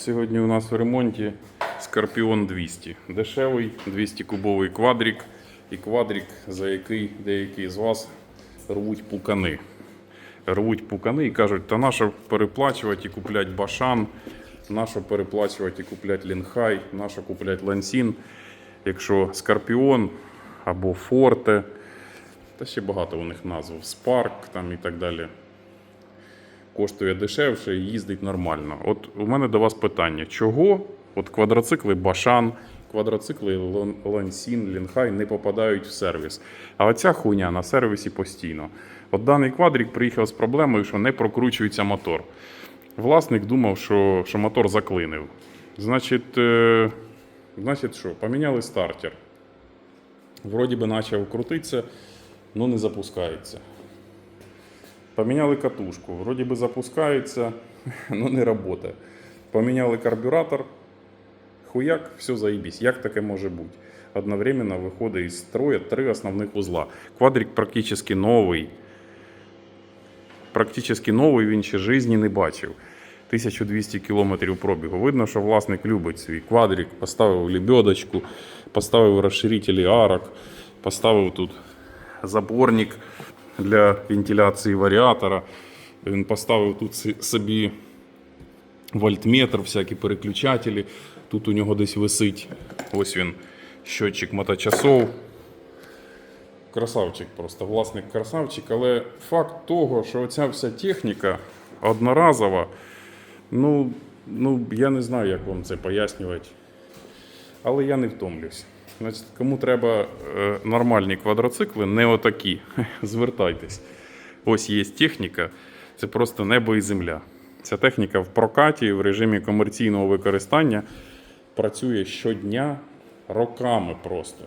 Сьогодні у нас в ремонті Скорпіон 200. Дешевий 200 кубовий квадрик. І квадрик, за який деякі з вас рвуть пукани. Рвуть пукани і кажуть, та нащо переплачувати і купляти башан, нащо переплачувати і купляти лінхай, нащо купляти лансін, якщо Скорпіон або Форте, та ще багато у них назв, Спарк там і так далі коштує дешевше і їздить нормально. От у мене до вас питання: чого от квадроцикли Башан, квадроцикли Лансін, Лінхай не попадають в сервіс? А оця хуйня на сервісі постійно. От даний квадрик приїхав з проблемою, що не прокручується мотор. Власник думав, що, що мотор заклинив. Значить, е, значить, що, поміняли стартер. Вроді би почав крутитися, але не запускається. Поменяли катушку, вроде бы запускается, но не работает. Поменяли карбюратор, хуяк, все заебись. Як таке може бути? Одновременно виходить із строя три основних узла. Квадрик практично новий. Практично новий він ще житті не бачив. 1200 км пробігу. Видно, що власник любить свій квадрик, поставив лебедочку, поставив розширителі арок, поставив тут заборник для вентиляції варіатора. Він поставив тут собі вольтметр, всякі переключателі. Тут у нього десь висить. Ось він, щотчик моточасов. Красавчик просто, власник красавчик, але факт того, що оця вся техніка одноразова, ну, ну я не знаю, як вам це пояснювати. Але я не втомлюсь. Значить, кому треба е, нормальні квадроцикли, не отакі, звертайтесь. Ось є техніка, це просто небо і земля. Ця техніка в прокаті в режимі комерційного використання працює щодня роками просто.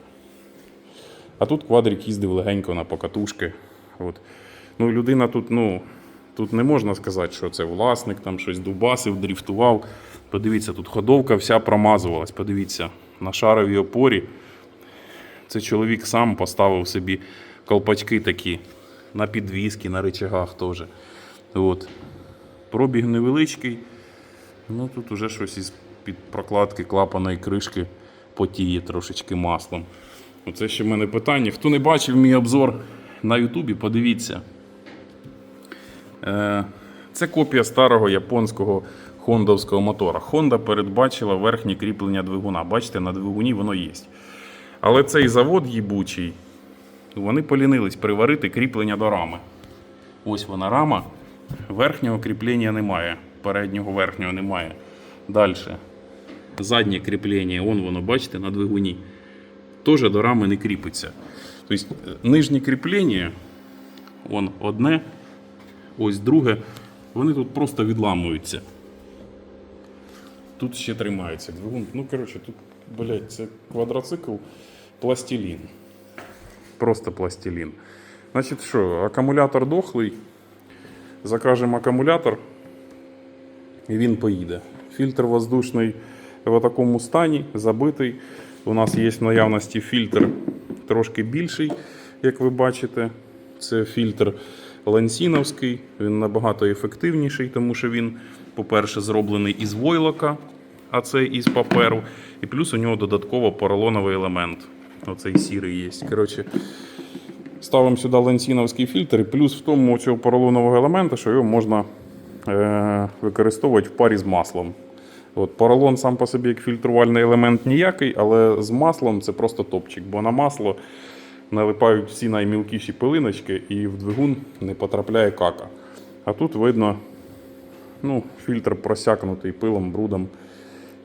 А тут квадрик їздив легенько на покатушки. От. Ну, людина тут, ну, тут не можна сказати, що це власник, там щось дубасив, дріфтував. Подивіться, тут ходовка вся промазувалась. Подивіться, на шаровій опорі. Це чоловік сам поставив собі колпачки такі на підвіски, на рычагах теж. От. Пробіг невеличкий. Ну тут уже щось із під прокладки клапаної кришки потіє трошечки маслом. Оце ще в мене питання. Хто не бачив мій обзор на Ютубі, подивіться. Е, Це копія старого японського хондовського мотора. Honda передбачила верхнє кріплення двигуна. Бачите, на двигуні воно є. Але цей завод їбучий, вони полінились приварити кріплення до рами. Ось вона рама. Верхнього кріплення немає. Переднього верхнього немає. Далі. Заднє кріплення, вон воно, бачите, на двигуні. Теж до рами не кріпиться. Тобто е, нижнє кріплення, вон одне, ось друге, вони тут просто відламуються. Тут ще тримається двигун. Ну, коротше, тут, блядь, це квадроцикл пластилін. Просто пластилін. Значить, що, акумулятор дохлий. Закажемо акумулятор, і він поїде. Фільтр воздушний в такому стані, забитий. У нас є в наявності фільтр трошки більший, як ви бачите. Це фільтр лансіновський, він набагато ефективніший, тому що він, по-перше, зроблений із войлока, а це із паперу. І плюс у нього додатково поролоновий елемент. Оцей сірий є. Коротше, ставимо сюди лансіновський фільтр, і плюс в тому цього поролонового елемента, що його можна е, використовувати в парі з маслом. От, поролон сам по собі як фільтрувальний елемент ніякий, але з маслом це просто топчик, бо на масло налипають всі наймілкіші пилиночки і в двигун не потрапляє кака. А тут видно, ну, фільтр просякнутий пилом, брудом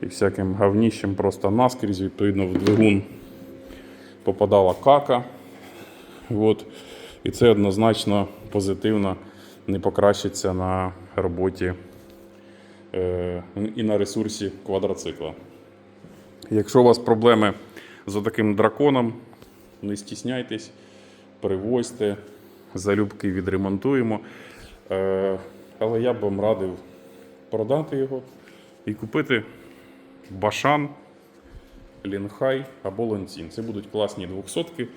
і всяким говніщем просто наскрізь, відповідно, в двигун попадала кака. От. І це однозначно позитивно не покращиться на роботі е, і на ресурсі квадроцикла. Якщо у вас проблеми з таким драконом, не стісняйтесь, привозьте, залюбки відремонтуємо. Е, але я б вам радив продати його і купити башан, лінхай або ланцін. Це будуть класні двохсотки,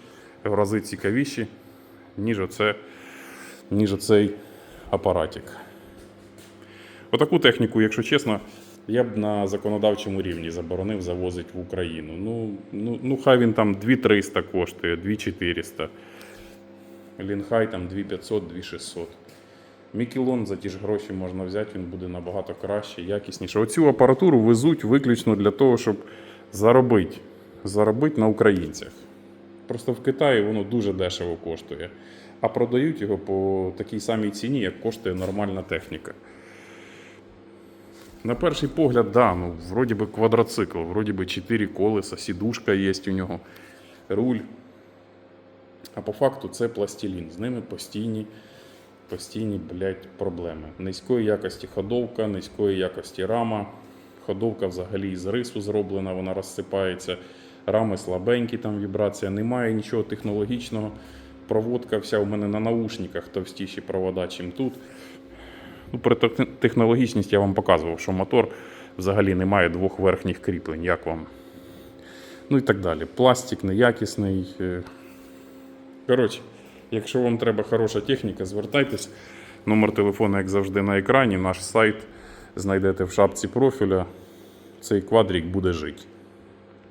в рази цікавіші, ніж, оце, ніж оцей апаратик. Отаку техніку, якщо чесно, Я б на законодавчому рівні заборонив завозити в Україну. Ну, ну, ну хай він там 2300 коштує, 2400. Лінхай там 2500, 2600. Мікелон за ті ж гроші можна взяти, він буде набагато краще, якісніше. Оцю апаратуру везуть виключно для того, щоб заробити, заробити на українцях. Просто в Китаї воно дуже дешево коштує, а продають його по такій самій ціні, як коштує нормальна техніка. На перший погляд, да, ну, вроді би квадроцикл, вроді би 4 колеса, сідушка є у нього, руль. А по факту це пластилін. З ними постійні, постійні блядь, проблеми. Низької якості ходовка, низької якості рама. Ходовка взагалі з рису зроблена, вона розсипається. Рами слабенькі, там вібрація, немає нічого технологічного. Проводка вся у мене на наушниках товстіші провода, чим тут. Ну, про технологічність я вам показував, що мотор взагалі не має двох верхніх кріплень. Як вам? Ну і так далі. Пластик неякісний. е. Коротше, якщо вам треба хороша техніка, звертайтесь. Номер телефону, як завжди, на екрані. Наш сайт знайдете в шапці профіля. Цей квадрік буде жити.